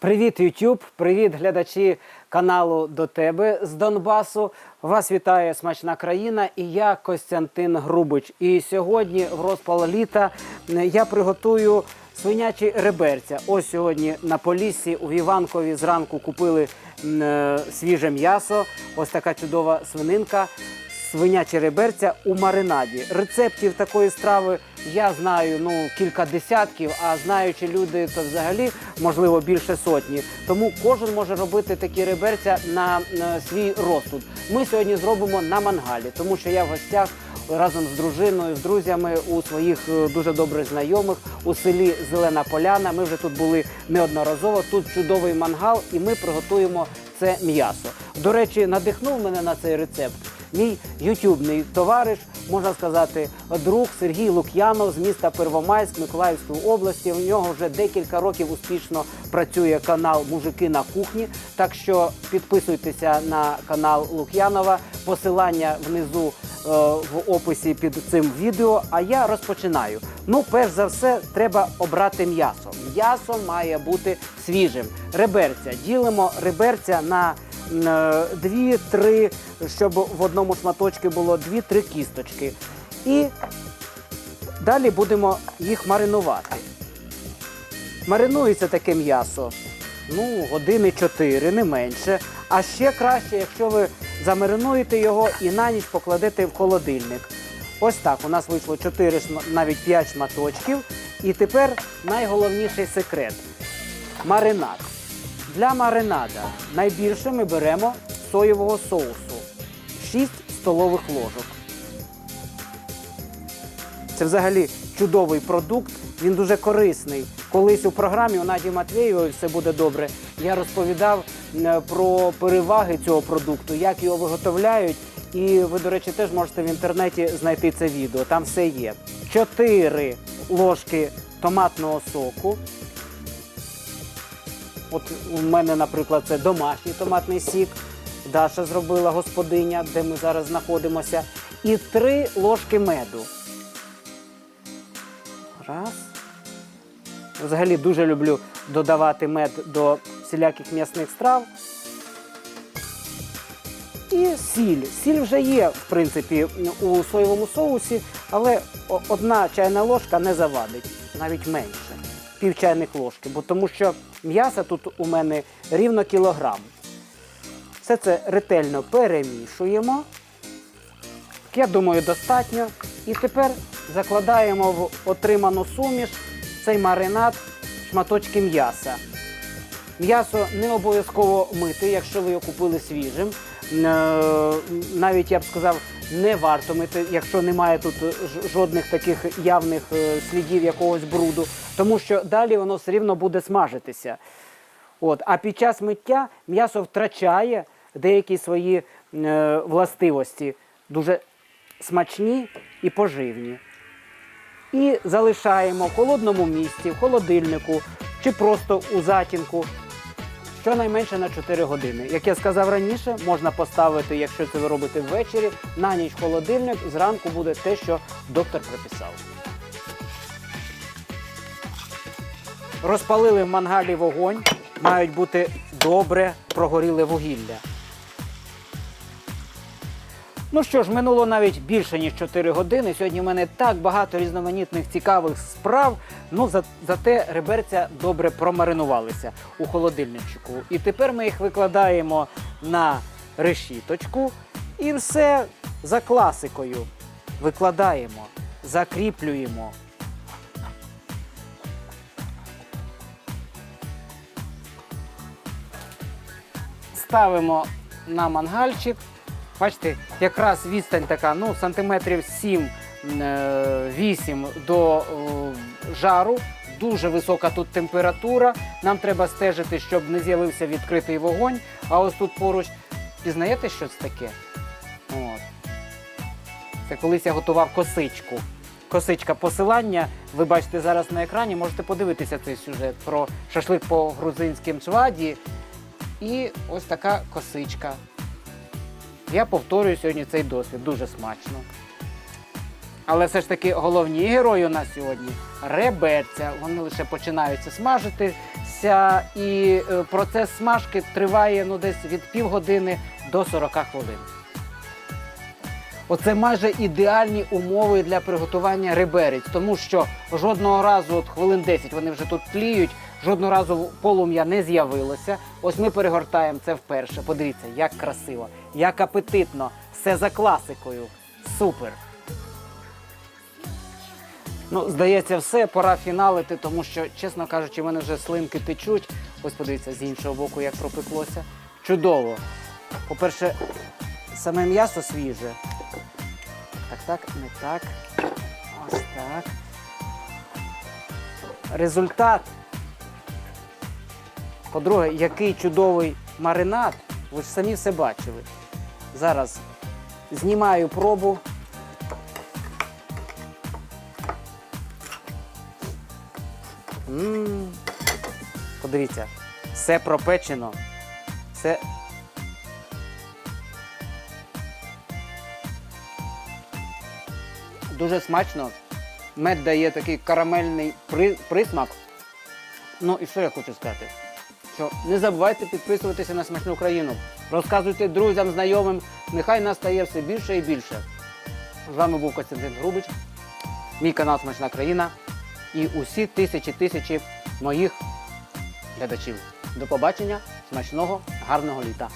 Привіт, YouTube! Привіт, глядачі каналу до тебе з Донбасу. Вас вітає смачна країна і я Костянтин Грубич. І сьогодні, в розпал літа, я приготую свинячі реберця. Ось сьогодні на Поліссі у Іванкові зранку купили е, свіже м'ясо. Ось така чудова свининка. Свинячі реберця у маринаді. Рецептів такої страви я знаю ну кілька десятків, а знаючи люди, то взагалі можливо більше сотні. Тому кожен може робити такі реберця на, на свій розсуд. Ми сьогодні зробимо на мангалі, тому що я в гостях разом з дружиною, з друзями у своїх е, дуже добрих знайомих у селі Зелена Поляна. Ми вже тут були неодноразово. Тут чудовий мангал, і ми приготуємо це м'ясо. До речі, надихнув мене на цей рецепт. Мій ютубний товариш, можна сказати, друг Сергій Лук'янов з міста Первомайськ Миколаївської області. У нього вже декілька років успішно працює канал Мужики на кухні. Так що підписуйтеся на канал Лук'янова. Посилання внизу е, в описі під цим відео. А я розпочинаю. Ну, перш за все, треба обрати м'ясо. М'ясо має бути свіжим. Реберця ділимо реберця на дві-три, щоб в одному шматочку було дві-три кісточки. І далі будемо їх маринувати. Маринується таке м'ясо. Ну, години 4, не менше. А ще краще, якщо ви замаринуєте його і на ніч покладете в холодильник. Ось так. У нас вийшло 4, навіть 5 шматочків. І тепер найголовніший секрет маринад. Для маринада найбільше ми беремо соєвого соусу 6 столових ложок. Це взагалі чудовий продукт, він дуже корисний. Колись у програмі у Наді Матвєєвої все буде добре. Я розповідав про переваги цього продукту, як його виготовляють. І ви, до речі, теж можете в інтернеті знайти це відео. Там все є. 4 ложки томатного соку. От у мене, наприклад, це домашній томатний сік. Даша зробила господиня, де ми зараз знаходимося. І 3 ложки меду. Раз. Взагалі дуже люблю додавати мед до всіляких м'ясних страв. І сіль. Сіль вже є, в принципі, у соєвому соусі, але одна чайна ложка не завадить, навіть менше, пів чайних ложки, бо тому що м'яса тут у мене рівно кілограм. Все це ретельно перемішуємо. Я думаю, достатньо. І тепер закладаємо в отриману суміш цей маринад шматочки м'яса. М'ясо не обов'язково мити, якщо ви його купили свіжим. Е, Навіть я б сказав, не варто мити, якщо немає тут жодних таких явних е, слідів якогось бруду, тому що далі воно все рівно буде смажитися. От. А під час миття м'ясо втрачає деякі свої е, властивості, дуже смачні і поживні. І залишаємо в холодному місці, в холодильнику чи просто у затінку щонайменше на 4 години. Як я сказав раніше, можна поставити, якщо це ви робите ввечері, на ніч холодильник, зранку буде те, що доктор приписав. Розпалили в мангалі вогонь, мають бути добре прогоріле вугілля. Ну що ж, минуло навіть більше ніж 4 години. Сьогодні в мене так багато різноманітних цікавих справ. Ну за, зате реберця добре промаринувалися у холодильничку. І тепер ми їх викладаємо на решіточку і все за класикою. Викладаємо, закріплюємо. Ставимо на мангальчик. Бачите, якраз відстань така, ну, сантиметрів 7-8 до е, жару. Дуже висока тут температура. Нам треба стежити, щоб не з'явився відкритий вогонь. А ось тут поруч, пізнаєте, що це таке? От. Це колись я готував косичку. Косичка посилання. Ви бачите зараз на екрані, можете подивитися цей сюжет про шашлик по грузинським чваді. І ось така косичка. Я повторюю сьогодні цей досвід, дуже смачно. Але все ж таки головні герої у нас сьогодні реберця. Вони лише починаються смажитися, і е, процес смажки триває ну, десь від півгодини до 40 хвилин. Оце майже ідеальні умови для приготування рибериць, тому що жодного разу, от хвилин 10 вони вже тут тліють, жодного разу полум'я не з'явилося. Ось ми перегортаємо це вперше. Подивіться, як красиво, як апетитно, все за класикою. Супер. Ну, здається, все, пора фіналити, тому що, чесно кажучи, в мене вже слинки течуть. Ось подивіться з іншого боку, як пропеклося. Чудово. По-перше, саме м'ясо свіже. Так, так, не так. Ось так. Результат. По-друге, який чудовий маринад. Ви ж самі все бачили. Зараз знімаю пробу. М, Подивіться, все пропечено. Все дуже смачно. Мед дає такий карамельний при- присмак. Ну і що я хочу сказати? Що не забувайте підписуватися на смачну Україну. Розказуйте друзям, знайомим. Нехай нас стає все більше і більше. З вами був Костянтин Грубич, мій канал Смачна країна і усі тисячі тисячі моїх глядачів. До побачення, смачного, гарного літа!